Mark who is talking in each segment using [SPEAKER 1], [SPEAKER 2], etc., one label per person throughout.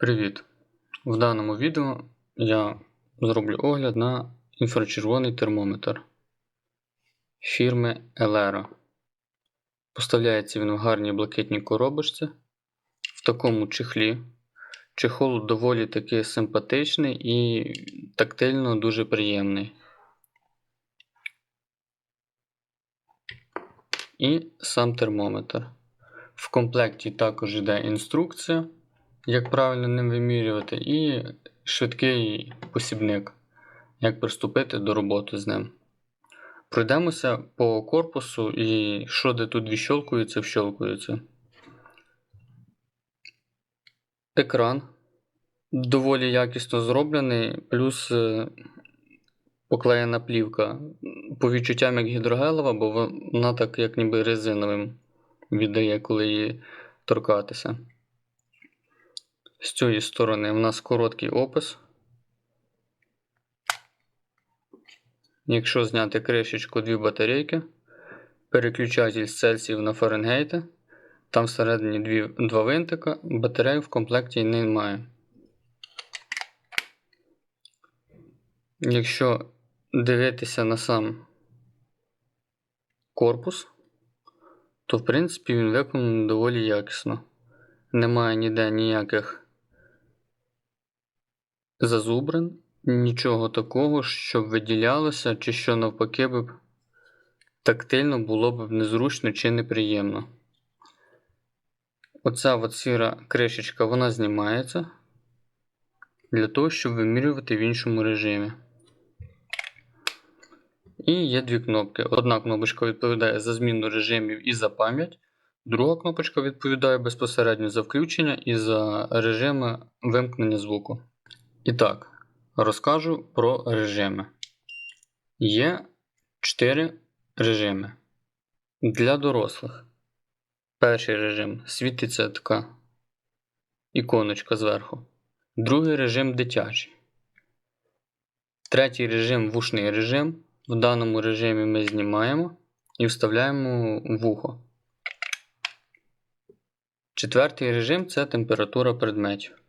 [SPEAKER 1] Привіт! В даному відео я зроблю огляд на інфрачервоний термометр фірми Elero. Поставляється він в гарній блакитній коробочці в такому чехлі. Чехол доволі таки симпатичний і тактильно дуже приємний. І сам термометр. В комплекті також йде інструкція як правильно ним вимірювати, і швидкий посібник, як приступити до роботи з ним. Пройдемося по корпусу і що де тут відщолкується, вщолкується. Екран доволі якісно зроблений, плюс е, поклеєна плівка. По відчуттям як гідрогелова, бо вона так як ніби резиновим віддає, коли її торкатися. З цієї сторони у нас короткий опис. Якщо зняти кришечку дві батарейки, переключатель з Цельсіїв на Фаренгейти, там всередині дві, два винтика, батарей в комплекті немає. Якщо дивитися на сам корпус, то в принципі він виконаний доволі якісно. Немає ніде ніяких зазубрин, нічого такого, щоб виділялося, чи що навпаки б тактильно було б незручно чи неприємно. Оця от сіра кришечка вона знімається для того, щоб вимірювати в іншому режимі. І є дві кнопки. Одна кнопочка відповідає за зміну режимів і за пам'ять. Друга кнопочка відповідає безпосередньо за включення і за режими вимкнення звуку. І так, розкажу про режими. Є 4 режими для дорослих. Перший режим світиться така іконочка зверху. Другий режим дитячий. Третій режим вушний режим. В даному режимі ми знімаємо і вставляємо вухо. Четвертий режим це температура предметів.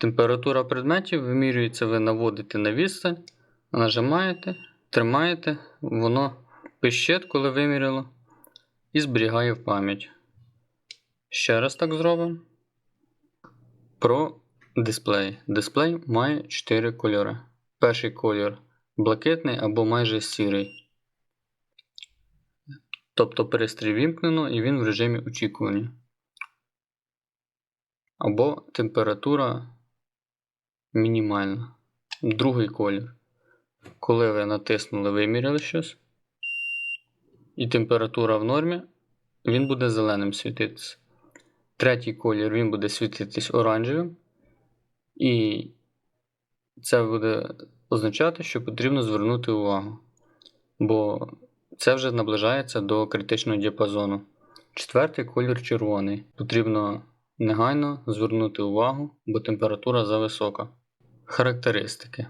[SPEAKER 1] Температура предметів вимірюється, ви наводите на відстань, нажимаєте, тримаєте, воно пищить, коли виміряло, і зберігає в пам'ять. Ще раз так зробимо. Про дисплей. Дисплей має 4 кольори. Перший колір блакитний або майже сірий. Тобто перестрій вімкнено і він в режимі очікування. Або температура мінімальна. Другий колір. Коли ви натиснули, виміряли щось, і температура в нормі, він буде зеленим світитися. Третій колір він буде світитись оранжевим. І це буде означати, що потрібно звернути увагу. Бо це вже наближається до критичного діапазону. Четвертий колір червоний. Потрібно негайно звернути увагу, бо температура зависока. Характеристики.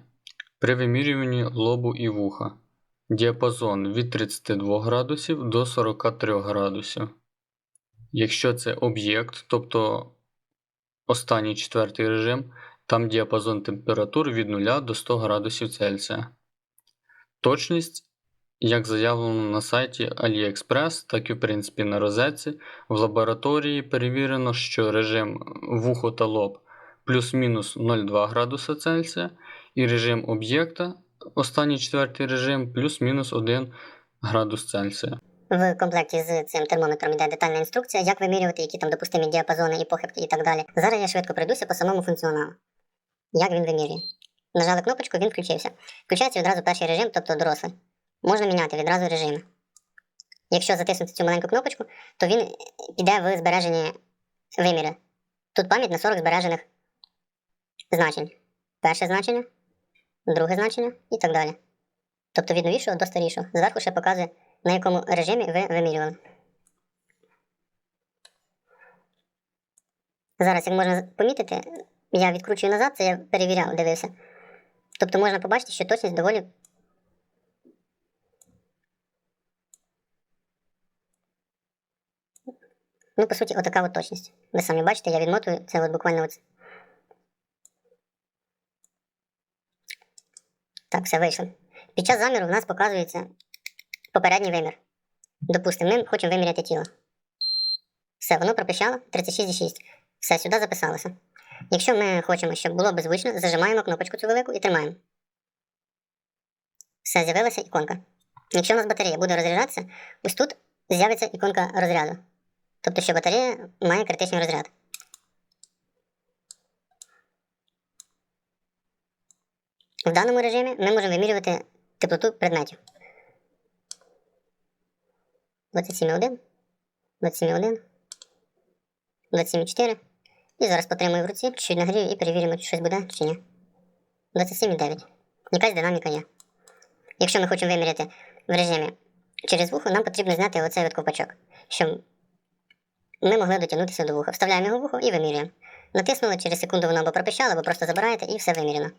[SPEAKER 1] При вимірюванні лобу і вуха. Діапазон від 32 градусів до 43 градусів. Якщо це об'єкт, тобто останній четвертий режим, там діапазон температур від 0 до 100 градусів Цельсія. Точність, як заявлено на сайті AliExpress, так і в принципі на розетці, в лабораторії перевірено, що режим вухо та лоб плюс-мінус 0,2 градуса Цельсія, і режим об'єкта, останній четвертий режим, плюс-мінус 1 градус Цельсія.
[SPEAKER 2] В комплекті з цим термометром йде детальна інструкція, як вимірювати, які там допустимі діапазони і похибки і так далі. Зараз я швидко пройдуся по самому функціоналу. Як він вимірює. Нажали кнопочку, він включився. Включається відразу перший режим, тобто дорослий. Можна міняти відразу режими. Якщо затиснути цю маленьку кнопочку, то він піде в збережені виміри. Тут пам'ять на 40 збережених значень. Перше значення, друге значення і так далі. Тобто від новішого до старішого. Зверху ще показує, на якому режимі ви вимірювали. Зараз, як можна помітити, я відкручую назад, це я перевіряв, дивився. Тобто можна побачити, що точність доволі. Ну, по суті, отака от точність. Ви самі бачите, я відмотую це от буквально от Так, все вийшло. Під час заміру в нас показується попередній вимір. Допустимо, ми хочемо виміряти тіло. Все, воно пропищало 36,6. Все, сюди записалося. Якщо ми хочемо, щоб було беззвучно, зажимаємо кнопочку цю велику і тримаємо. Все, з'явилася іконка. Якщо у нас батарея буде розряджатися, ось тут з'явиться іконка розряду. Тобто, що батарея має критичний розряд. В даному режимі ми можемо вимірювати теплоту предметів. 27,1, 27,1, 27,4. І зараз потримую в руці, чуть нагрію і перевіримо, чи щось буде чи ні. 27,9. Якась динаміка є. Якщо ми хочемо виміряти в режимі через вухо, нам потрібно зняти оцей от ковпачок, щоб ми могли дотягнутися до вуха. Вставляємо його в вухо і вимірюємо. Натиснули, через секунду воно або пропищало, або просто забираєте і все виміряно.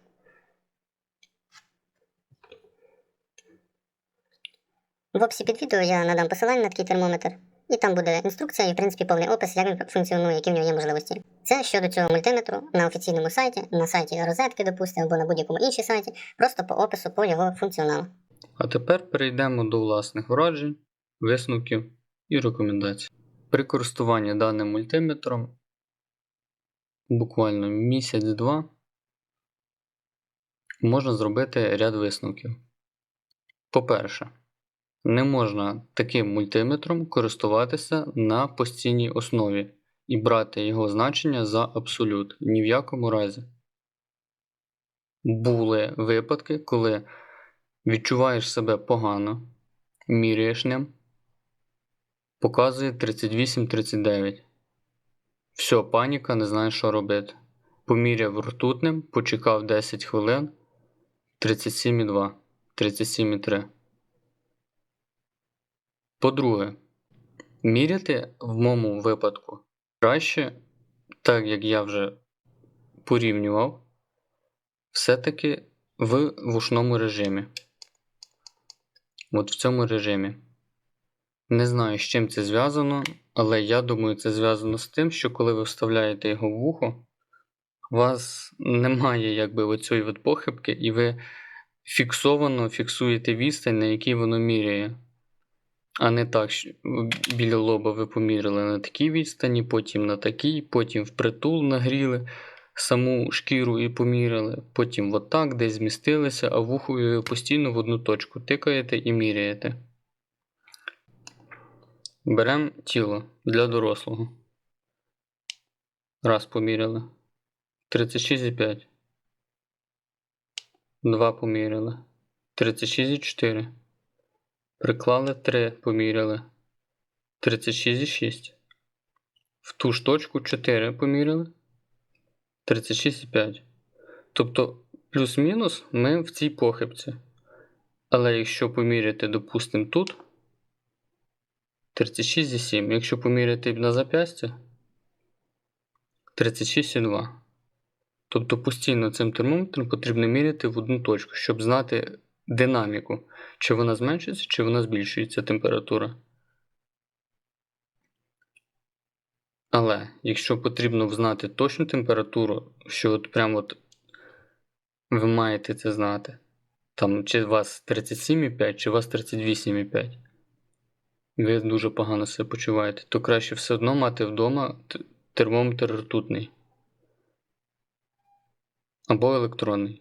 [SPEAKER 2] В описі під відео я надам посилання на такий термометр, і там буде інструкція і, в принципі, повний опис, як він функціонує, які в нього є можливості. Це щодо цього мультиметру на офіційному сайті, на сайті розетки, допустимо, або на будь-якому іншому сайті, просто по опису, по його функціоналу.
[SPEAKER 1] А тепер перейдемо до власних вражень, висновків і рекомендацій. При користуванні даним мультиметром буквально місяць-два можна зробити ряд висновків. По-перше, не можна таким мультиметром користуватися на постійній основі і брати його значення за абсолют ні в якому разі. Були випадки, коли відчуваєш себе погано, міряєш ним, показує 38-39. Все, паніка, не знаєш, що робити. Поміряв ртутним, почекав 10 хвилин 37,2, 37,3. По-друге, міряти в моєму випадку краще, так як я вже порівнював, все-таки в вушному режимі. От в цьому режимі. Не знаю, з чим це зв'язано, але я думаю, це зв'язано з тим, що коли ви вставляєте його в вухо, у вас немає якби оцієї похибки, і ви фіксовано фіксуєте відстань, на якій воно міряє. А не так, що біля лоба ви поміряли на такій відстані, потім на такій, потім впритул нагріли саму шкіру і поміряли, потім отак десь змістилися, а вухою ви постійно в одну точку тикаєте і міряєте. Беремо тіло для дорослого. Раз поміряли. 36,5. Два поміряли. 36,4. Приклали 3, поміряли. 36,6. В ту ж точку 4 поміряли. 36,5. Тобто, плюс-мінус ми в цій похибці. Але якщо поміряти, допустимо, тут 36,7. Якщо поміряти на зап'ястя 36,2. Тобто постійно цим термометром потрібно міряти в одну точку, щоб знати динаміку, чи вона зменшується, чи вона збільшується температура. Але якщо потрібно знати точну температуру, що от прямо от ви маєте це знати, там чи у вас 37,5, чи у вас 38,5, ви дуже погано себе почуваєте, то краще все одно мати вдома термометр ртутний або електронний.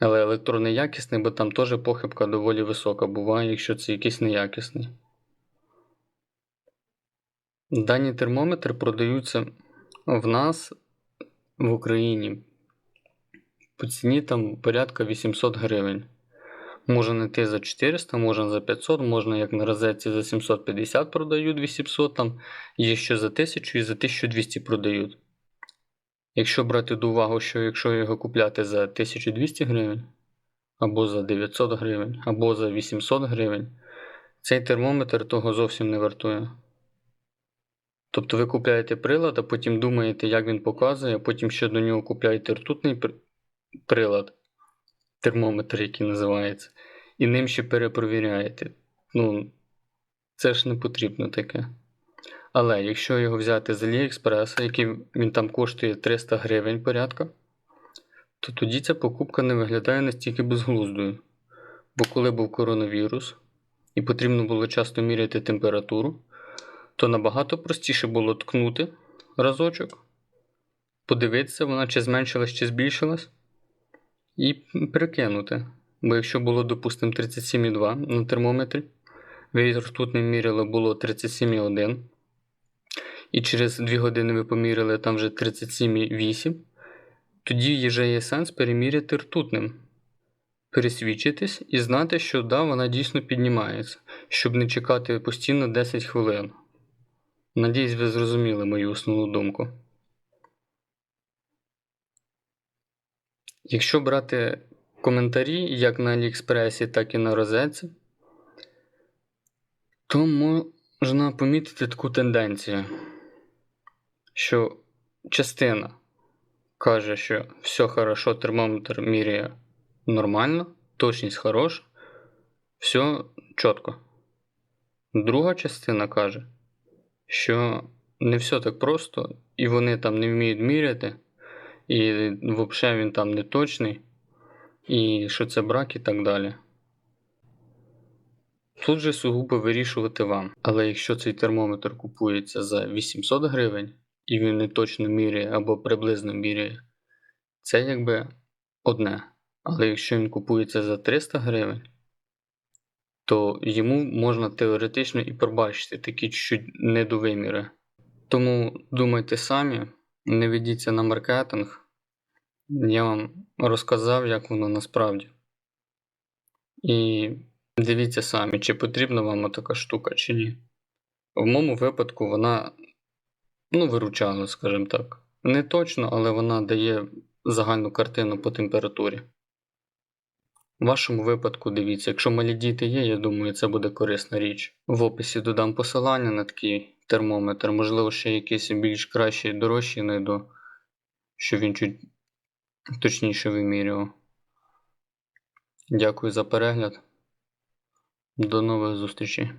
[SPEAKER 1] Але електронний якісний, бо там теж похибка доволі висока буває, якщо це якийсь неякісний. Дані термометри продаються в нас в Україні по ціні там порядка 800 гривень. Можна знайти за 400, можна за 500, можна як на розетці за 750 продають 800, там є що за 1000 і за 1200 продають. Якщо брати до уваги, що якщо його купляти за 1200 гривень, або за 900 гривень, або за 800 гривень, цей термометр того зовсім не вартує. Тобто ви купляєте прилад, а потім думаєте, як він показує, а потім ще до нього купляєте ртутний прилад, термометр, який називається, і ним ще перепровіряєте. Ну, це ж не потрібно таке. Але якщо його взяти з AliExpress, який він там коштує 300 гривень порядка, то тоді ця покупка не виглядає настільки безглуздою. Бо коли був коронавірус і потрібно було часто міряти температуру, то набагато простіше було ткнути разочок, подивитися, вона чи зменшилась, чи збільшилась, і прикинути. Бо якщо було, допустимо, 37,2 на термометрі, ви ртутним міряли було 37,1, і через 2 години ви поміряли там вже 37,8, тоді вже є сенс переміряти ртутним, пересвідчитись і знати, що да, вона дійсно піднімається, щоб не чекати постійно 10 хвилин. Надіюсь, ви зрозуміли мою основну думку. Якщо брати коментарі як на Аліекспресі, так і на розетці, то можна помітити таку тенденцію, що частина каже, що все хорошо, термометр міряє нормально, точність хороша, все чітко. Друга частина каже, що не все так просто, і вони там не вміють міряти, і взагалі він там не точний, і що це брак і так далі. Тут же сугубо вирішувати вам. Але якщо цей термометр купується за 800 гривень, і він не точно міряє або приблизно міряє, це якби одне. Але якщо він купується за 300 гривень, то йому можна теоретично і пробачити такі чуть недовиміри. Тому думайте самі, не ведіться на маркетинг. Я вам розказав, як воно насправді. І дивіться самі, чи потрібна вам така штука, чи ні. В моєму випадку вона ну, виручала, скажімо так. Не точно, але вона дає загальну картину по температурі. В вашому випадку дивіться, якщо малі діти є, я думаю, це буде корисна річ. В описі додам посилання на такий термометр, можливо, ще якийсь більш кращий, дорожчий знайду, щоб він чуть точніше вимірював. Дякую за перегляд. До нових зустрічей.